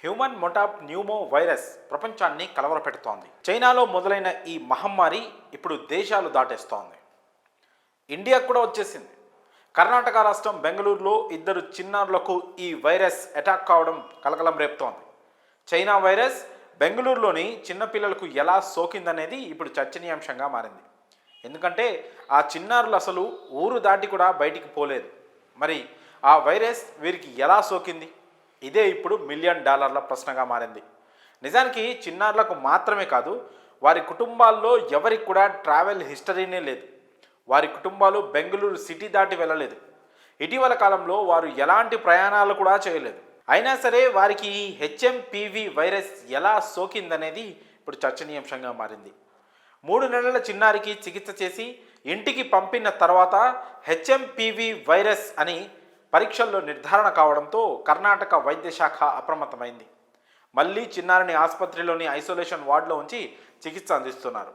Human మొటాప్ pneumo virus ప్రపంచాన్ని కలవరపెడుతోంది. చైనాలో మొదలైన ఈ మహమ్మారి ఇప్పుడు దేశాలు దాటేస్తోంది. ఇండియాకు కూడా వచ్చేసింది. కర్ణాటక రాష్ట్రం బెంగళూరులో ఇద్దరు చిన్నారులకు ఈ వైరస్ అటాక్ కావడం కలకలం రేపుతోంది. చైనా వైరస్ బెంగళూరులోని చిన్నపిల్లలకు ఎలా సోకిందనేది ఇప్పుడు చర్చనీయాంశంగా మారింది. ఎందుకంటే ఆ చిన్నారులు అసలు ఊరు దాటి కూడా బయటికి పోలేదు. మరి ఆ వైరస్ వీరికి ఎలా సోకింది? ఇదే ఇప్పుడు మిలియన్ డాలర్ల ప్రశ్నగా మారింది. నిజానికి చిన్నారులకు మాత్రమే కాదు వారి కుటుంబాల్లో ఎవరికి కూడా ట్రావెల్ హిస్టరీనే లేదు. వారి కుటుంబాలు బెంగళూరు సిటీ దాటి వెళ్ళలేదు. ఇటీవల కాలంలో వారు ఎలాంటి ప్రయాణాలు కూడా చేయలేదు. అయినా సరే వారికి ఈ హెచ్ఎంపివి వైరస్ ఎలా సోకిందనేది ఇప్పుడు చర్చనీయాంశంగా మారింది. మూడు నెలల చిన్నారికి చికిత్స చేసి ఇంటికి పంపిన తర్వాత హెచ్ఎంపివి వైరస్ అని పరీక్షల్లో నిర్ధారణ కావడంతో కర్ణాటక వైద్య శాఖ అప్రమత్తమైంది. మళ్ళీ చిన్నారిని ఆసుపత్రిలోని ఐసోలేషన్ వార్డులో ఉంచి చికిత్స అందిస్తున్నారు.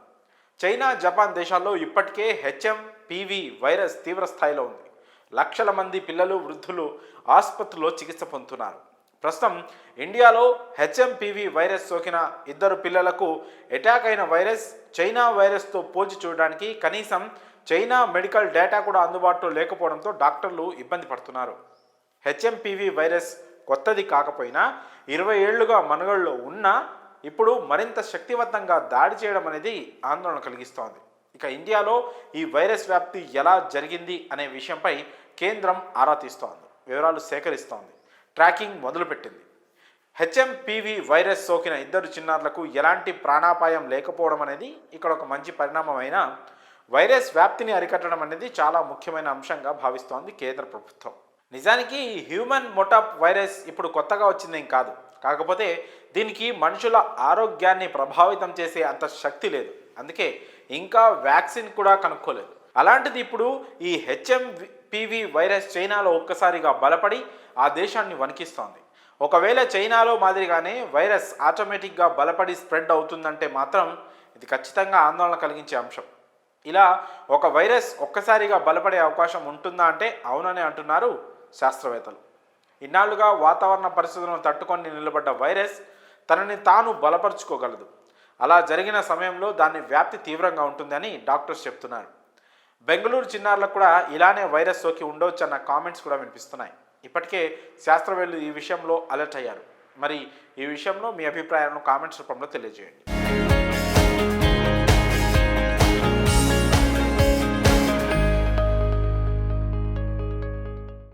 చైనా జపాన్ దేశాల్లో ఇప్పటికే హెచ్ఎం పీవీ వైరస్ తీవ్ర స్థాయిలో ఉంది. లక్షల మంది పిల్లలు వృద్ధులు ఆసుపత్రిలో చికిత్స పొందుతున్నారు. ప్రస్తుతం ఇండియాలో హెచ్ఎంపివి వైరస్ సోకిన ఇద్దరు పిల్లలకు అటాక్ అయిన వైరస్ చైనా వైరస్తో పోల్చి చూడడానికి కనీసం చైనా మెడికల్ డేటా కూడా అందుబాటులో లేకపోవడంతో డాక్టర్లు ఇబ్బంది పడుతున్నారు. హెచ్ఎంపివి వైరస్ కొత్తది కాకపోయినా ఇరవై ఏళ్ళుగా మనుగడలో ఉన్నా ఇప్పుడు మరింత శక్తివంతంగా దాడి చేయడం అనేది ఆందోళన కలిగిస్తోంది. ఇక ఇండియాలో ఈ వైరస్ వ్యాప్తి ఎలా జరిగింది అనే విషయంపై కేంద్రం ఆరా తీస్తోంది. వివరాలు సేకరిస్తోంది. ట్రాకింగ్ మొదలుపెట్టింది. హెచ్ఎంపివి వైరస్ సోకిన ఇద్దరు చిన్నారులకు ఎలాంటి ప్రాణాపాయం లేకపోవడం అనేది ఇక్కడ ఒక మంచి పరిణామం అయినా వైరస్ వ్యాప్తిని అరికట్టడం అనేది చాలా ముఖ్యమైన అంశంగా భావిస్తోంది కేంద్ర ప్రభుత్వం. నిజానికి హ్యూమన్ మొటాప్ వైరస్ ఇప్పుడు కొత్తగా వచ్చిందేం కాదు. కాకపోతే దీనికి మనుషుల ఆరోగ్యాన్ని ప్రభావితం చేసే అంత శక్తి లేదు. అందుకే ఇంకా వ్యాక్సిన్ కూడా కనుక్కోలేదు. అలాంటిది ఇప్పుడు ఈ హెచ్ఎంపివి వైరస్ చైనాలో ఒక్కసారిగా బలపడి ఆ దేశాన్ని వణికిస్తోంది. ఒకవేళ చైనాలో మాదిరిగానే వైరస్ ఆటోమేటిక్గా బలపడి స్ప్రెడ్ అవుతుందంటే మాత్రం ఇది ఖచ్చితంగా ఆందోళన కలిగించే అంశం. ఇలా ఒక వైరస్ ఒక్కసారిగా బలపడే అవకాశం ఉంటుందా అంటే అవునని అంటున్నారు శాస్త్రవేత్తలు. ఇన్నాళ్ళుగా వాతావరణ పరిస్థితులను తట్టుకొని నిలబడ్డ వైరస్ తనని తాను బలపరుచుకోగలదు. అలా జరిగిన సమయంలో దాని వ్యాప్తి తీవ్రంగా ఉంటుందని డాక్టర్స్ చెప్తున్నారు. బెంగళూరు చిన్నారులకు కూడా ఇలానే వైరస్ సోకి ఉండవచ్చు అన్న కామెంట్స్ కూడా వినిపిస్తున్నాయి. ఇప్పటికే శాస్త్రవేత్తలు ఈ విషయంలో అలర్ట్ అయ్యారు. మరి ఈ విషయంలో మీ అభిప్రాయాలను కామెంట్స్ రూపంలో తెలియజేయండి.